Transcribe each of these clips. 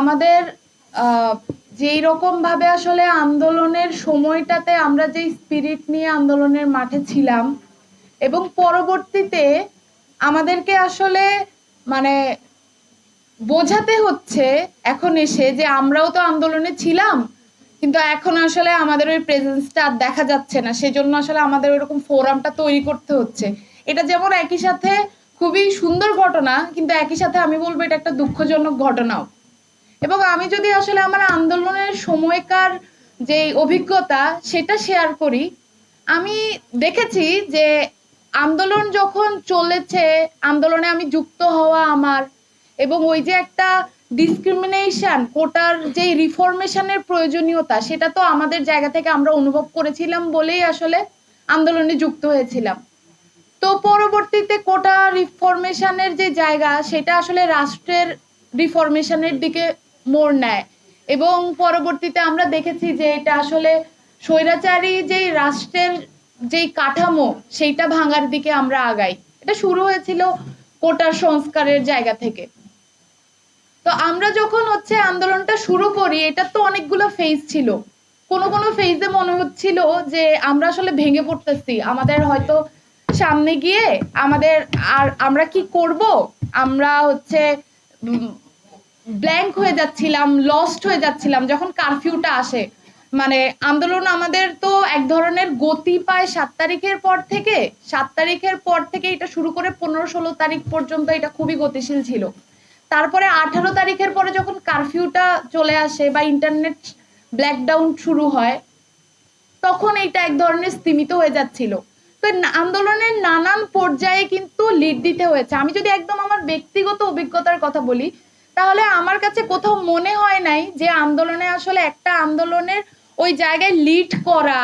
আমাদের যেই রকম ভাবে আসলে আন্দোলনের সময়টাতে আমরা যেই স্পিরিট নিয়ে আন্দোলনের মাঠে ছিলাম এবং পরবর্তীতে আমাদেরকে আসলে মানে বোঝাতে হচ্ছে এখন এসে যে আমরাও তো আন্দোলনে ছিলাম, কিন্তু এখন আসলে আমাদের ওই প্রেজেন্সটা আর দেখা যাচ্ছে না। সেজন্য আসলে আমাদের ওইরকম ফোরামটা তৈরি করতে হচ্ছে। এটা যেমন একই সাথে খুবই সুন্দর ঘটনা, কিন্তু একই সাথে আমি বলব এটা একটা দুঃখজনক ঘটনাও। এবং আমি যদি আসলে আমার আন্দোলনের সময়কার যে অভিজ্ঞতা, সেটা শেয়ার করি, আমি দেখেছি যে আন্দোলন যখন চলেছে, আন্দোলনে আমি যুক্ত হওয়া আমার এবং ওই যে একটা ডিসক্রিমিনেশন কোটার যে রিফরমেশনের প্রয়োজনীয়তা, সেটা তো আমাদের জায়গা থেকে আমরা অনুভব করেছিলাম বলেই আসলে আন্দোলনে যুক্ত হয়েছিলাম। তো পরবর্তীতে কোটা রিফরমেশনের যে জায়গা, সেটা আসলে রাষ্ট্রের রিফরমেশনের দিকে মোড় নেয় এবং পরবর্তীতে আমরা দেখেছি যে এটা আসলে স্বৈরাচারী যেই রাষ্ট্রের যেই কাঠামো, সেইটা ভাঙার দিকে আমরা আগাই। এটা শুরু হয়েছিল কোটার সংস্কারের জায়গা থেকে। তো আমরা যখন হচ্ছে আন্দোলনটা শুরু করি, এটা তো অনেকগুলো ফেজ ছিল। কোনো কোনো ফেজে মনে হচ্ছিল যে আমরা আসলে ভেঙে পড়তেছি। আমাদের হয়তো সামনে গিয়ে আমাদের আর আমরা কি করব? আমরা হচ্ছে ব্ল্যাঙ্ক হয়ে যাচ্ছিলাম লস্ট হয়ে যাচ্ছিলাম, যখন কারফিউটা আসে। মানে আন্দোলন আমাদের তো এক ধরনের গতি পায় সাত তারিখের পর থেকে। সাত তারিখের পর থেকে এটা শুরু করে পনেরো ষোলো তারিখ পর্যন্ত এটা খুবই গতিশীল ছিল। তারপরে আঠারো তারিখের পরে যখন কারফিউটা চলে আসে বা ইন্টারনেট ব্ল্যাকডাউন শুরু হয়, তখন এইটা এক ধরনের স্তীমিত হয়ে যাচ্ছিল। তো আন্দোলনের নানান পর্যায়ে কিন্তু লিড দিতে হয়েছে। আমি যদি একদম আমার ব্যক্তিগত অভিজ্ঞতার কথা বলি তাহলে আমার কাছে কোথাও মনে হয় নাই যে আন্দোলনে আসলে একটা আন্দোলনের ওই জায়গায় লিড করা,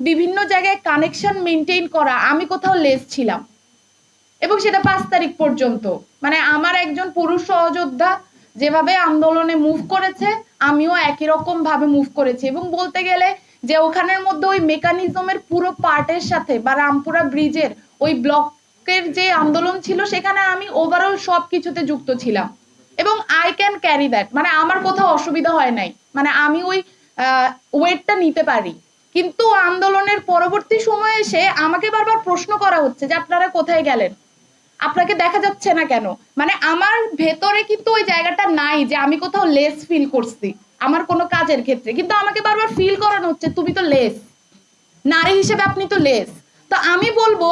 বিভিন্ন জায়গায় কানেকশন মেনটেন করা, আমি কোথাও লেস ছিলাম। এবং সেটা পাঁচ তারিখ পর্যন্ত। মানে আমার একজন পুরুষ সহযোদ্ধা যেভাবে আন্দোলনে মুভ করেছে, আমিও একই রকম ভাবে মুভ করেছি। এবং বলতে গেলে যে ওখানের মধ্যে ওই মেকানিজমের পুরো পার্টের সাথে বা রামপুরা ব্রিজের ওই ব্লকের যে আন্দোলন ছিল, সেখানে আমি ওভারঅল সব কিছুতে যুক্ত ছিলাম। এবং আই ক্যান ক্যারি দ্যাট মানে আমার কোথাও অসুবিধা হয় নাই। মানে আমি ওই ওয়েটটা নিতে পারি। কিন্তু আন্দোলনের পরবর্তী সময়ে এসে আমাকে বারবার প্রশ্ন করা হচ্ছে যে আপনারা কোথায় গেলেন? আপনাকে দেখা যাচ্ছে না কেন? মানে আমার ভেতরে কিন্তু ওই জায়গাটা নাই যে আমি কোথাও লেস ফিল করছি। আমার কোনো কাজের ক্ষেত্রে। কিন্তু আমাকে বারবার ফিল করানো হচ্ছে, তুমি তো লেস নারী হিসেবে আপনি তো লেস তো আমি বলব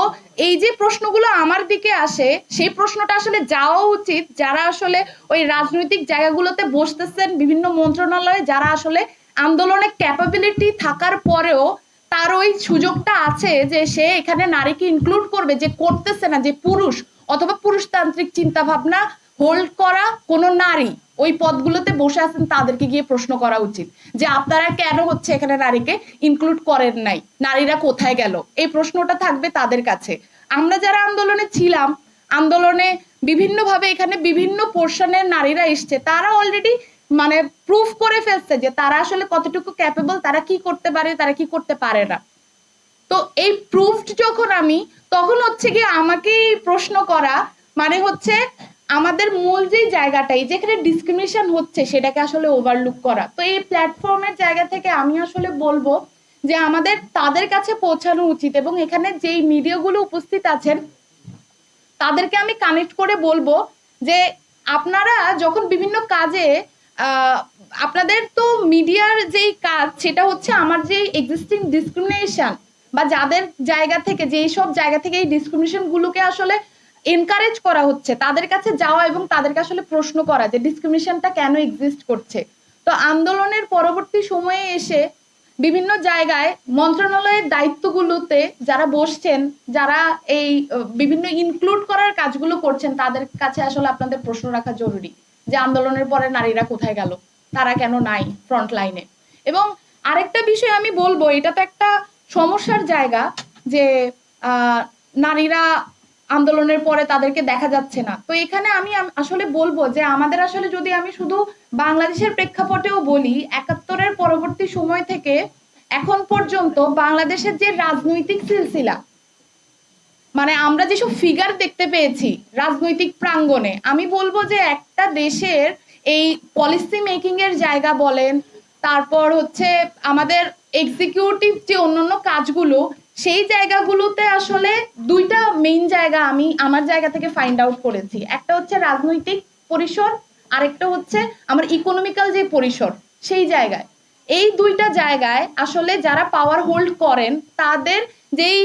এই যে প্রশ্নগুলো আমার দিকে আসে, সেই প্রশ্নটা আসলে যাওয়া উচিত। যারা আসলে ওই রাজনৈতিক জায়গাগুলোতে বসতেছেন, বিভিন্ন মন্ত্রণালয়ে, যারা আসলে আন্দোলনে ক্যাপাবিলিটি থাকার পরেও তার ওই সুযোগটা আছে যে সে এখানে নারীকে ইনক্লুড করবে, যে করতেছে না, যে পুরুষ অথবা পুরুষতান্ত্রিক চিন্তা ভাবনা হোল্ড করা কোনো নারী। ওই পদগুলোতে বসে আছেন তাদেরকে গিয়ে প্রশ্ন করা উচিত যে আপনারা কেন হচ্ছে এখানে নারীকে ইনক্লুড করেন নাই? নারীরা কোথায় গেল? এই প্রশ্নটা থাকবে তাদের কাছে। আমরা যারা আন্দোলনে ছিলাম, আন্দোলনে বিভিন্নভাবে এখানে বিভিন্ন পোর্শনের নারীরা এসছে, তারা অলরেডি মানে প্রুফ করে ফেলছে যে তারা আসলে কতটুকু ক্যাপেবল তারা কি করতে পারে, তারা কি করতে পারে না। তো এই প্রুফড যখন আমি, তখন হচ্ছে কি আমাকে প্রশ্ন করা মানে হচ্ছে আমাদের মূল যে জায়গাটাই, যেখানে ডিসক্রিমিনেশন হচ্ছে, সেটাকে আসলে ওভারলুক করা। তো এই প্ল্যাটফর্মের জায়গা থেকে আমি আসলে বলব যে আমাদের তাদের কাছে পৌঁছানো উচিত এবং এখানে যেই মিডিয়াগুলো উপস্থিত আছেন, তাদেরকে আমি কানেক্ট করে বলব যে আপনারা যখন বিভিন্ন কাজে আপনাদের তো মিডিয়ার যেই কাজ, সেটা হচ্ছে আমার যে এক্সিস্টিং ডিসক্রিমিনেশন বা যাদের জায়গা থেকে, যেই সব জায়গা থেকে এই ডিসক্রিমিনেশন গুলোকে আসলে এনকারেজ করা হচ্ছে, তাদের কাছে যাওয়া এবং তাদেরকে আসলে প্রশ্ন করা যে ডিসক্রিমিনেশনটা কেন এক্সিস্ট করছে। তো আন্দোলনের পরবর্তী সময়ে এসে বিভিন্ন জায়গায় মন্ত্রণালয়ের দায়িত্বগুলোতে যারা বসছেন, যারা এই বিভিন্ন ইনক্লুড করার কাজগুলো করছেন, তাদের কাছে আসলে আপনাদের প্রশ্ন রাখা জরুরি যে আন্দোলনের পরে নারীরা কোথায় গেল, তারা কেন নাই ফ্রন্ট লাইনে এবং আরেকটা বিষয় আমি বলব, এটা তো একটা সমস্যার জায়গা যে নারীরা আন্দোলনের পরে তাদেরকে দেখা যাচ্ছে না। তো এখানে আমি আসলে বলব যে আমাদের আসলে যদি আমি শুধু বাংলাদেশের প্রেক্ষাপটেও বলি, একাত্তরের পরবর্তী সময় থেকে এখন পর্যন্ত বাংলাদেশের যে রাজনৈতিক সিলসিলা মানে আমরা যেসব ফিগার দেখতে পেয়েছি রাজনৈতিক প্রাঙ্গণে, আমি বলব যে একটা দেশের এই পলিসি মেকিং এর জায়গা বলেন, তারপর হচ্ছে আমাদের এক্সিকিউটিভ যে অন্যান্য কাজগুলো সেই জায়গাগুলোতে আসলে দুইটা মেইন জায়গা আমি আমার জায়গা থেকে ফাইন্ড আউট করেছি। একটা হচ্ছে রাজনৈতিক পরিসর, আরেকটা হচ্ছে আমার ইকোনমিক্যাল যে পরিসর, সেই জায়গায়। এই দুইটা জায়গায় আসলে যারা পাওয়ার হোল্ড করেন, তাদের যেই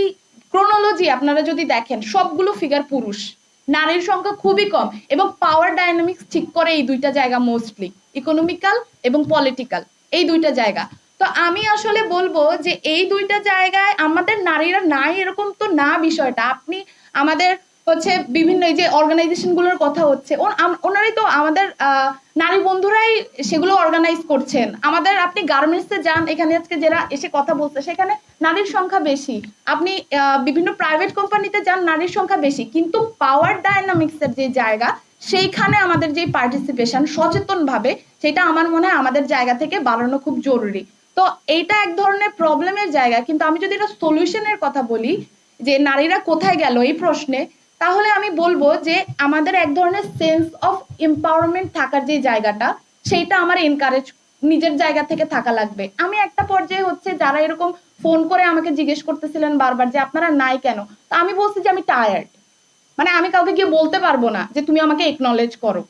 ক্রোনোলজি আপনারা যদি দেখেন, সবগুলো ফিগার পুরুষ। নারীর সংখ্যা খুবই কম এবং পাওয়ার ডাইনামিক্স ঠিক করে এই দুইটা জায়গা মোস্টলি ইকোনমিক্যাল এবং পলিটিক্যাল এই দুইটা জায়গা। তো আমি আসলে বলব যে এই দুইটা জায়গায় আমাদের নারীরা নাই এরকম তো না বিষয়টা। আপনি আমাদের হচ্ছে বিভিন্ন এই যে অর্গানাইজেশনগুলোর কথা হচ্ছে, ওন- ওনারাই তো আমাদের নারী বন্ধুরাই সেগুলো অর্গানাইজ করছেন। আমাদের আপনি গার্মেন্টসে যান, এখানে আজকে যারা এসে কথা বলছে, সেখানে নারীর সংখ্যা বেশি। আপনি বিভিন্ন প্রাইভেট কোম্পানিতে যান, নারীর সংখ্যা বেশি। কিন্তু পাওয়ার ডায়নামিক্সের যে জায়গা, সেইখানে আমাদের যে পার্টিসিপেশন সচেতন ভাবে সেটা আমার মনে হয় আমাদের জায়গা থেকে বাড়ানো খুব জরুরি। তো এইটা এক ধরনের প্রবলেমের জায়গা। কিন্তু আমি যদি এটা সলিউশনের কথা বলি, যে নারীরা কোথায় গেল এই প্রশ্নে, তাহলে আমি বলব যে আমাদের এক ধরনের সেন্স অফ এম্পাওয়ারমেন্ট থাকার যে জায়গাটা, সেইটা আমার এনকারেজ নিজের জায়গা থেকে থাকা লাগবে। আমি একটা পর্যায়ে হচ্ছে যারা এরকম ফোন করে আমাকে জিজ্ঞেস করতেছিলেন বারবার যে, আপনারা নাই কেন? তা আমি বলছি যে, আমি টায়ার্ড মানে আমি কাউকে গিয়ে বলতে পারব না যে, তুমি আমাকে একনলেজ করো।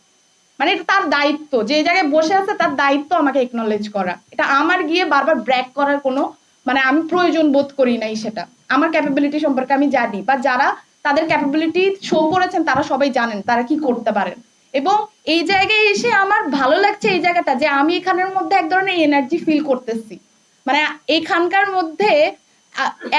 মানে এটা তার দায়িত্ব। যে জায়গায় বসে আছে তার দায়িত্ব আমাকে একনলেজ করা। এটা আমার গিয়ে বারবার ব্র্যাক করার কোনো মানে আমি প্রয়োজন বোধ করি নাই সেটা। আমার ক্যাপাবিলিটি সম্পর্কে আমি জানি বা যারা তাদের ক্যাপাবিলিটি শো করেছেন তারা সবাই জানেন তারা কি করতে পারেন। এবং এই জায়গায় এসে আমার ভালো লাগছে এই জায়গাটা যে আমি এখানের মধ্যে এক ধরনের এনার্জি ফিল করতেছি। মানে এখানকার মধ্যে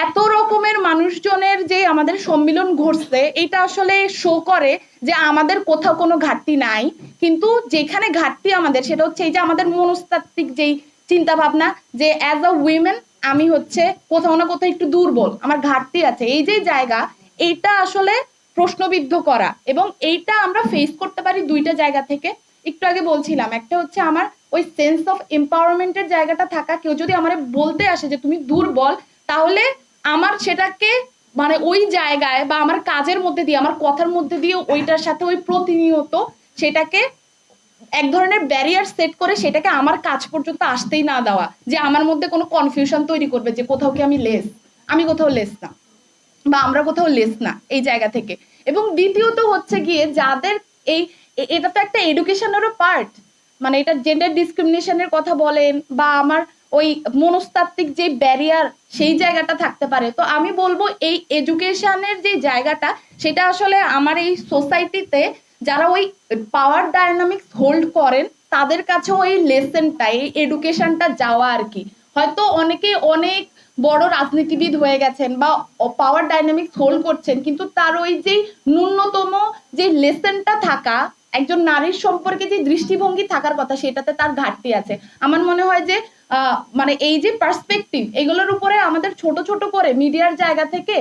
এত রকমের মানুষজনের যে আমাদের সম্মিলন ঘটছে, এটা আসলে শো করে যে আমাদের কোথাও কোনো ঘাটতি নাই। কিন্তু যেখানে ঘাটতি আমাদের, সেটা হচ্ছে এই যে আমাদের মনস্তাত্ত্বিক যেই চিন্তা ভাবনা যে অ্যাজ আ উইমেন আমি হচ্ছে কোথাও না কোথাও একটু দুর্বল, আমার ঘাটতি আছে। এই যে জায়গা এটা আসলে প্রশ্নবিদ্ধ করা এবং এইটা আমরা ফেস করতে পারি দুইটা জায়গা থেকে। একটু আগে বলছিলাম, একটা হচ্ছে আমার ওই সেন্স অফ এম্পাওয়ারমেন্টের জায়গাটা থাকা। কেউ যদি আমার বলতে আসে যে তুমি দুর্বল তাহলে আমার সেটাকে মানে ওই জায়গায় বা আমার কাজের মধ্যে দিয়ে, আমার কথার মধ্যে দিয়ে ওইটার সাথে ওই প্রতিনিয়ত সেটাকে এক ধরনের ব্যারিয়ার সেট করে সেটাকে আমার কাজ পর্যন্ত আসতেই না দেওয়া, যে আমার মধ্যে কোনো কনফিউশন তৈরি করবে যে কোথাও কি আমি লেস আমি কোথাও লেস না বা আমরা কোথাও লেস না এই জায়গা থেকে। এবং দ্বিতীয়ত হচ্ছে গিয়ে যাদের এই এটা তো একটা এডুকেশনেরও পার্ট মানে এটা জেন্ডার ডিসক্রিমিনেশনের কথা বলেন বা আমার ওই মনস্তাত্ত্বিক যে ব্যারিয়ার সেই জায়গাটা থাকতে পারে। তো আমি বলব এই এডুকেশনের যে জায়গাটা, সেটা আসলে আমার এই সোসাইটিতে যারা ওই পাওয়ার ডায়নামিক্স হোল্ড করেন, তাদের কাছে ওই লেসনটা এই এডুকেশনটা যাওয়া আর কি। হয়তো অনেকে অনেক বড় রাজনীতিবিদ হয়ে গেছেন বা পাওয়ার ডাইনামিক্স হোল্ড করছেন, কিন্তু তার ওই যে ন্যূনতম যে লেসনটা থাকা একজন নারীর সম্পর্কে যে দৃষ্টিভঙ্গি থাকার কথা, সেটাতে তার ঘাটতি আছে। আমার মনে হয় যে মানে এই যে পার্সপেক্টিভ এগুলোর উপরে আমাদের ছোট ছোট করে মিডিয়ার জায়গা থেকে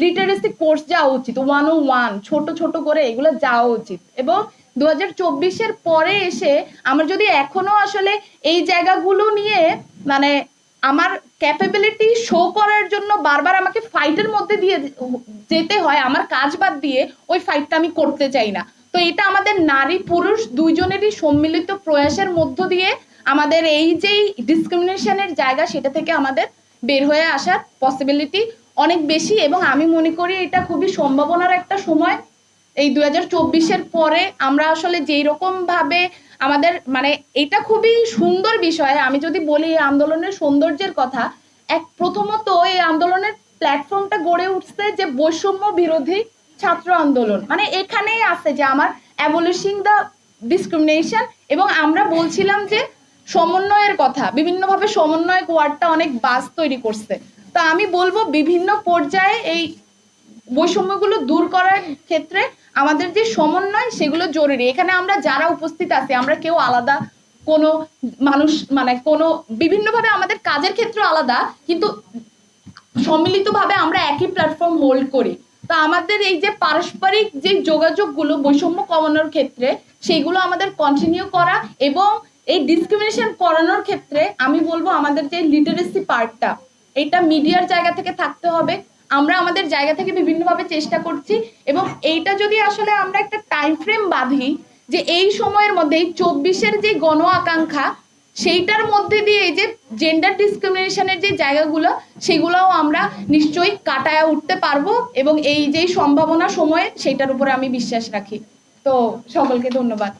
লিটারেসি কোর্স যাওয়া উচিত। ওয়ান ও ওয়ান ছোট ছোট করে এগুলো যাওয়া উচিত। এবং দু হাজার চব্বিশের পরে এসে আমার যদি এখনও আসলে এই জায়গাগুলো নিয়ে মানে আমার ক্যাপাবিলিটি শো করার জন্য বারবার আমাকে ফাইটের মধ্যে দিয়ে যেতে হয়, আমার কাজ বাদ দিয়ে, ওই ফাইটটা আমি করতে চাই না। তো এটা আমাদের নারী পুরুষ দুইজনেরই সম্মিলিত প্রয়াসের মধ্য দিয়ে আমাদের এই যেই ডিসক্রিমিনেশনের জায়গা, সেটা থেকে আমাদের বের হয়ে আসার পসিবিলিটি অনেক বেশি এবং আমি মনে করি এটা খুবই সম্ভাবনার একটা সময়। এই দুই হাজার চব্বিশের পরে আমরা আসলে যেই রকম ভাবে আমাদের মানে এটা খুবই সুন্দর বিষয়। আমি যদি বলি এই আন্দোলনের সৌন্দর্যের কথা, এক প্রথমত এই আন্দোলনের প্ল্যাটফর্মটা গড়ে উঠছে যে বৈষম্য বিরোধী ছাত্র আন্দোলন। মানে এখানেই আছে যে আমার অ্যাবলিশিং দ্য ডিসক্রিমিনেশন এবং আমরা বলছিলাম যে সমন্বয়ের কথা, বিভিন্নভাবে সমন্বয়ক ওয়ার্ডটা অনেক বাস তৈরি করছে। তো আমি বলব বিভিন্ন পর্যায়ে এই বৈষম্যগুলো দূর করার ক্ষেত্রে আমাদের যে সমন্বয়, সেগুলো জরুরি। এখানে আমরা যারা উপস্থিত আছি, আমরা কেউ আলাদা, কোনো মানুষ মানে কোনো বিভিন্নভাবে আমাদের কাজের ক্ষেত্রে আলাদা, কিন্তু সম্মিলিতভাবে আমরা একই প্ল্যাটফর্ম হোল্ড করি। তো আমাদের এই যে পারস্পরিক যে যোগাযোগগুলো, বৈষম্য কমানোর ক্ষেত্রে, সেইগুলো আমাদের কন্টিনিউ করা এবং এই ডিসক্রিমিনেশন করানোর ক্ষেত্রে আমি বলব আমাদের যে লিটারেসি পার্টটা এটা মিডিয়ার জায়গা থেকে থাকতে হবে। আমরা আমাদের জায়গা থেকে বিভিন্নভাবে চেষ্টা করছি এবং এইটা যদি আসলে আমরা একটা টাইম ফ্রেম বাঁধি যে এই সময়ের মধ্যে এই চব্বিশের যে গণ আকাঙ্ক্ষা সেইটার মধ্যে দিয়ে এই যে জেন্ডার ডিসক্রিমিনেশনের যে জায়গাগুলো, সেগুলোও আমরা নিশ্চয়ই কাটায় উঠতে পারব এবং এই যে সম্ভাবনা সময়ে, সেইটার উপরে আমি বিশ্বাস রাখি। তো সকলকে ধন্যবাদ।